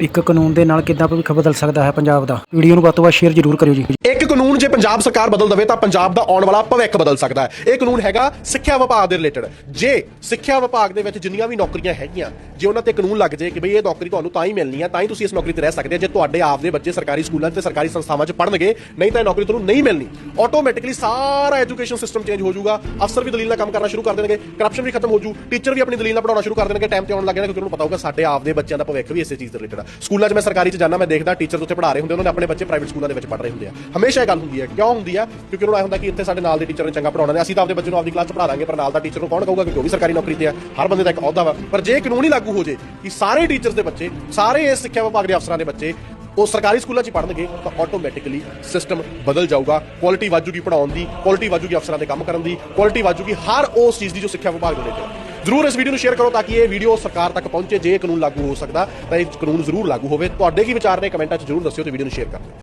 ਇੱਕ ਕਾਨੂੰਨ ਦੇ ਨਾਲ ਕਿੱਦਾਂ ਭਵਿੱਖ ਬਦਲ ਸਕਦਾ ਹੈ ਪੰਜਾਬ ਦਾ? ਵੀਡੀਓ ਨੂੰ ਵੱਧ ਤੋਂ ਵੱਧ ਸ਼ੇਅਰ ਜ਼ਰੂਰ ਕਰਿਓ ਜੀ। ਇੱਕ ਕਾਨੂੰਨ ਜੇ ਪੰਜਾਬ ਸਰਕਾਰ ਬਦਲ ਦਵੇ ਤਾਂ ਪੰਜਾਬ ਦਾ ਆਉਣ ਵਾਲਾ ਭਵਿੱਖ ਬਦਲ ਸਕਦਾ ਹੈ। ਇਹ ਕਾਨੂੰਨ ਹੈਗਾ ਸਿੱਖਿਆ ਵਿਭਾਗ ਦੇ ਰਿਲੇਟਡ ਜੇ ਸਿੱਖਿਆ ਵਿਭਾਗ ਦੇ ਵਿੱਚ ਜਿੰਨੀਆਂ ਵੀ ਨੌਕਰੀਆਂ ਹੈਗੀਆਂ, ਜੇ ਉਹਨਾਂ ਤੇ ਕਾਨੂੰਨ ਲੱਗ ਜੇ ਕਿ ਬਈ ਇਹ ਨੌਕਰੀ ਤੁਹਾਨੂੰ ਤਾਂ ਹੀ ਮਿਲਣੀ ਹੈ ਤਾਂ ਹੀ ਤੁਸੀਂ ਇਸ ਨੌਕਰੀ ਤੇ ਰਹਿ ਸਕਦੇ ਹੋ ਜੇ ਤੁਹਾਡੇ ਆਪ ਦੇ ਬੱਚੇ ਸਰਕਾਰੀ ਸਕੂਲਾਂ ਤੇ ਸਰਕਾਰੀ ਸੰਸਥਾਵਾਂ 'ਚ ਪੜ੍ਹਨਗੇ, ਨਹੀਂ ਤਾਂ ਇਹ ਨੌਕਰੀ ਤੁਹਾਨੂੰ ਨਹੀਂ ਮਿਲਣੀ। ਆਟੋਮੈਟਿਕਲੀ ਸਾਰਾ ਐਜੂਕੇਸ਼ਨ ਸਿਸਟਮ ਚੇਂਜ ਹੋ ਜਾਊਗਾ। ਅਫਸਰ ਵੀ ਦਲੀਲ ਨਾਲ ਕੰਮ ਕਰਨਾ ਸ਼ੁਰੂ ਕਰ ਦੇਣਗੇ ਕਰਪਸ਼ਨ ਵੀ ਖਤਮ ਹੋ ਜੂ। ਟੀਚਰ ਵੀ ਆਪਣੀ ਦਲੀਲ ਨਾਲ ਪੜਾਉਣਾ ਸ਼ੁਰੂ ਕਰ ਦੇਣਗੇ ਟਾਈਮ ਤੇ ਆਉਣ ਲੱਗ ਜਾਣਾ ਕਿਉਂਕਿ ਉਹਨਾਂ ਪਤਾ ਹੋਊਗਾ ਸਾਡੇ ਆਪ ਦੇ ਬੱਚਿਆਂ ਦਾ ਭਵਿੱਖ ਵੀ ਇਸੇ ਚੀਜ਼ ਦੇ ਰਿਲੇਟਡ ਆ। ਸਕੂਲਾਂ 'ਚ ਮੈਂ ਸਰਕਾਰੀ 'ਚ ਜਾਣਾ ਮੈਂ ਦੇਖਦਾ ਟੀਚਰ ਉੱਥੇ ਪੜ੍ਹਾ ਰਹੇ ਹੁੰਦੇ, ਉਹਨਾਂ ਨੇ ਆਪਣੇ ਬੱਚੇ ਪ੍ਰਾਈਵੇਟ ਸਕੂਲਾਂ ਦੇ ਵਿੱਚ ਪੜ੍ਹ ਰਹੇ ਹੁੰਦੇ ਆ। ਹਮੇਸ਼ਾ ਇਹ ਗੱਲ ਹੁੰਦੀ ਹੈ, ਕਿਉਂ ਹੁੰਦੀ ਆ? ਕਿਉਂਕਿ ਉਹਨਾਂ ਨੂੰ ਇਹ ਹੁੰਦਾ ਕਿ ਇੱਥੇ ਸਾਡੇ ਨਾਲ ਦੇ ਟੀਚਰ ਨੇ ਚੰਗਾ ਪੜਾਉਣਾ ਨੇ, ਅਸੀਂ ਤਾਂ ਆਪਦੇ ਬੱਚੇ ਨੂੰ ਆਪਦੀ ਕਲਾਸ 'ਚ ਪੜ੍ਹਾ ਦਾਂਗੇ, ਪਰ ਨਾਲ ਦਾ ਟੀਚਰ ਨੂੰ ਕੌਣ ਕਹੂਗਾ ਕਿ ਉਹ ਵੀ ਸਰਕਾਰੀ ਨੌਕਰੀ ਤੇ ਆ, ਹਰ ਬੰਦੇ ਦਾ ਇੱਕ ਅਹੁਦਾ ਵਾ। ਪਰ ਜੇ ਕਾਨੂੰਨ ਹੀ ਲਾਗੂ ਹੋ ਜੇ ਕਿ ਸਾਰੇ ਟੀਚਰਸ ਦੇ ਬੱਚੇ, ਸਾਰੇ ਇਸ ਸਿੱਖਿਆ ਵਿਭਾਗ ਦੇ ਅਫਸਰਾਂ ਦੇ ਬੱਚੇ ਉਹ ਸਰਕਾਰੀ ਸਕੂਲਾਂ 'ਚ ਹੀ ਪੜ੍ਹਨਗੇ, ਤਾਂ ਆਟੋਮੈਟਿਕਲੀ ਸਿਸਟਮ ਬਦਲ ਜਾਊਗਾ। ਕੁਆਲਿਟੀ ਵਾਜੂਗੀ ਪੜਾਉਣ ਦੀ ਕੁਆਲਿਟੀ ਵਾਜੂਗੀ ਅਫਸਰਾਂ ਦੇ ਕੰਮ ਕਰਨ ਦੀ ਕੁਆਲਿਟੀ ਵਾਜੂਗੀ ਹਰ ਉਸ ਚੀਜ਼ ਦੀ ਜੋ ਸਿੱਖਿਆ ਵਿਭਾਗ ਦੇ ਰਿਲੇਟਡ ਜ਼ਰੂਰ ਇਸ ਵੀਡੀਓ ਨੂੰ ਸ਼ੇਅਰ ਕਰੋ ਤਾਂ ਕਿ ਇਹ ਵੀਡੀਓ ਸਰਕਾਰ ਤੱਕ ਪਹੁੰਚੇ, ਜੇ ਕਾਨੂੰਨ ਲਾਗੂ ਹੋ ਸਕਦਾ ਤਾਂ ਇਹ ਕਾਨੂੰਨ ਜ਼ਰੂਰ ਲਾਗੂ ਹੋਵੇ। ਤੁਹਾਡੇ ਕੀ ਵਿਚਾਰ ਨੇ? ਕਮੈਂਟਾਂ 'ਚ ਜ਼ਰੂਰ ਦੱਸਿਓ ਤੇ ਵੀਡੀਓ ਨੂੰ ਸ਼ੇਅਰ ਕਰ ਦਿਓ।